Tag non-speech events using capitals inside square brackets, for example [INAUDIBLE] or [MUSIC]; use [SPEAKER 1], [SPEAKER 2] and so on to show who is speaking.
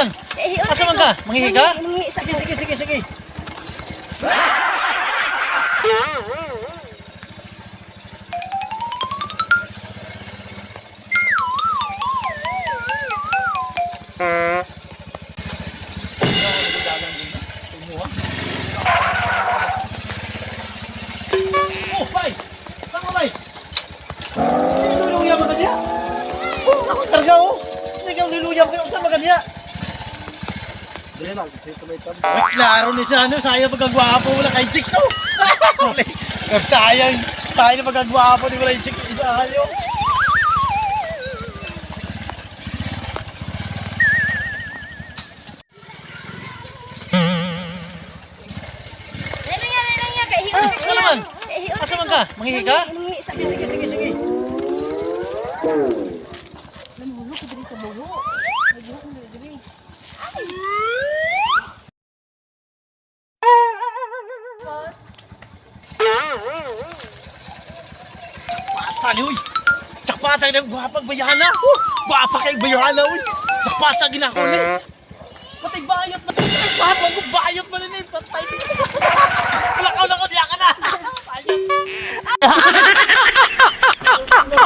[SPEAKER 1] man?
[SPEAKER 2] Eh,
[SPEAKER 1] Asa man ka? Manghihi ka? Sige, sige, sige, sige. Oh, bay! Saan ka, bay? Niluluya mo ka niya? Oh, ako karga, oh. Hindi ka niluluya mo. Saan ka niya? Ay, klaro ni sa ano, sayang pagkagwapo wala kay Chicks, oh. [LAUGHS] sayang, sayang pagkagwapo ni wala kay Chicks, isayo.
[SPEAKER 2] Ano hiyon.
[SPEAKER 1] Asa man ka? Manghihi ka? Sige, sige, sige, sige.
[SPEAKER 2] Ko diri sa buho.
[SPEAKER 1] Patan, uy. Tsakpata na gwapang bayana. Oh, gwapa kay bayana, uy. Tsakpata ginako ni. Patay bayat, patay sa mo bayat man ni patay.